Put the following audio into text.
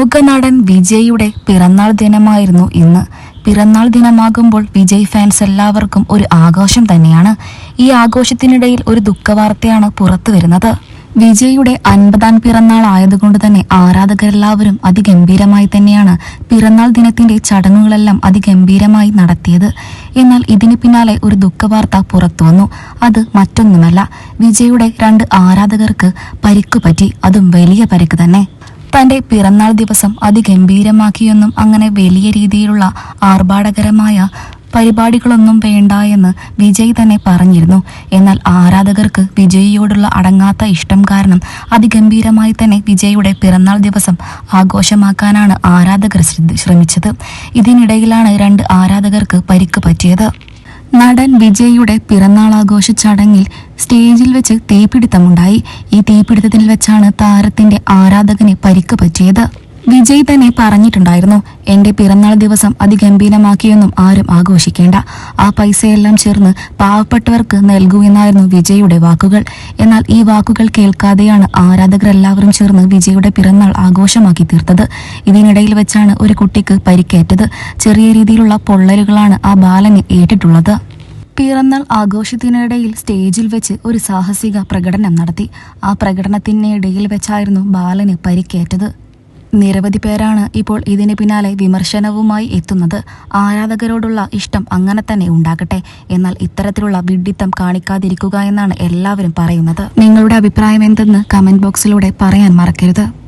പ്രമുഖ നടൻ വിജയ്യുടെ പിറന്നാൾ ദിനമായിരുന്നു ഇന്ന്. പിറന്നാൾ ദിനമാകുമ്പോൾ വിജയ് ഫാൻസ് എല്ലാവർക്കും ഒരു ആഘോഷം തന്നെയാണ്. ഈ ആഘോഷത്തിനിടയിൽ ഒരു ദുഃഖവാർത്തയാണ് പുറത്തു വരുന്നത്. വിജയുടെ അൻപതാം പിറന്നാൾ ആയതുകൊണ്ട് തന്നെ ആരാധകരെല്ലാവരും അതിഗംഭീരമായി തന്നെയാണ് പിറന്നാൾ ദിനത്തിന്റെ ചടങ്ങുകളെല്ലാം അതിഗംഭീരമായി നടത്തിയത്. എന്നാൽ ഇതിന് പിന്നാലെ ഒരു ദുഃഖവാർത്ത പുറത്തു വന്നു. അത് മറ്റൊന്നുമല്ല. വിജയുടെ രണ്ട് ആരാധകർക്ക് പരിക്കു പറ്റി. അതും വലിയ പരിക്ക് തന്നെ. തന്റെ പിറന്നാൾ ദിവസം അതിഗംഭീരമാക്കിയെന്നും അങ്ങനെ വലിയ രീതിയിലുള്ള ആർഭാടകരമായ പരിപാടികളൊന്നും വേണ്ട എന്ന് വിജയ് തന്നെ പറഞ്ഞിരുന്നു. എന്നാൽ ആരാധകർക്ക് വിജയിയോടുള്ള അടങ്ങാത്ത ഇഷ്ടം കാരണം അതിഗംഭീരമായി തന്നെ വിജയുടെ പിറന്നാൾ ദിവസം ആഘോഷമാക്കാനാണ് ആരാധകർ ശ്രമിച്ചത്. ഇതിനിടയിലാണ് രണ്ട് ആരാധകർക്ക് പരിക്ക് പറ്റിയത്. നടൻ വിജയുടെ പിറന്നാൾ ആഘോഷ ചടങ്ങിൽ സ്റ്റേജിൽ വെച്ച് തീപിടുത്തമുണ്ടായി. ഈ തീപിടുത്തത്തിൽ വെച്ചാണ് താരത്തിന്റെ ആരാധകന് പരിക്ക് പറ്റിയത്. വിജയ് തന്നെ പറഞ്ഞിട്ടുണ്ടായിരുന്നു എന്റെ പിറന്നാൾ ദിവസം അതിഗംഭീരമാക്കിയൊന്നും ആരും ആഘോഷിക്കേണ്ട. ആ പൈസയെല്ലാം ചേർന്ന് പാവപ്പെട്ടവർക്ക് നൽകൂ എന്നായിരുന്നു വിജയുടെ വാക്കുകൾ. എന്നാൽ ഈ വാക്കുകൾ കേൾക്കാതെയാണ് ആരാധകർ എല്ലാവരും ചേർന്ന് വിജയുടെ പിറന്നാൾ ആഘോഷമാക്കി തീർത്തത്. ഇതിനിടയിൽ വെച്ചാണ് ഒരു കുട്ടിക്ക് പരിക്കേറ്റത്. ചെറിയ രീതിയിലുള്ള പൊള്ളലുകളാണ് ആ ബാലന് ഏറ്റിട്ടുള്ളത്. പിറന്നാൾ ആഘോഷത്തിനിടയിൽ സ്റ്റേജിൽ വെച്ച് ഒരു സാഹസിക പ്രകടനം നടത്തി. ആ പ്രകടനത്തിനിടയിൽ വെച്ചായിരുന്നു ബാലന് പരിക്കേറ്റത്. നിരവധി പേരാണ് ഇപ്പോൾ ഇതിന് പിന്നാലെ വിമർശനവുമായി എത്തുന്നത്. ആരാധകരോടുള്ള ഇഷ്ടം അങ്ങനെ തന്നെ ഉണ്ടാകട്ടെ. എന്നാൽ ഇത്തരത്തിലുള്ള വിഡ്ഢിത്തം കാണിക്കാതിരിക്കുക എന്നാണ് എല്ലാവരും പറയുന്നത്. നിങ്ങളുടെ അഭിപ്രായം എന്തെന്ന് കമന്റ് ബോക്സിലൂടെ പറയാൻ മറക്കരുത്.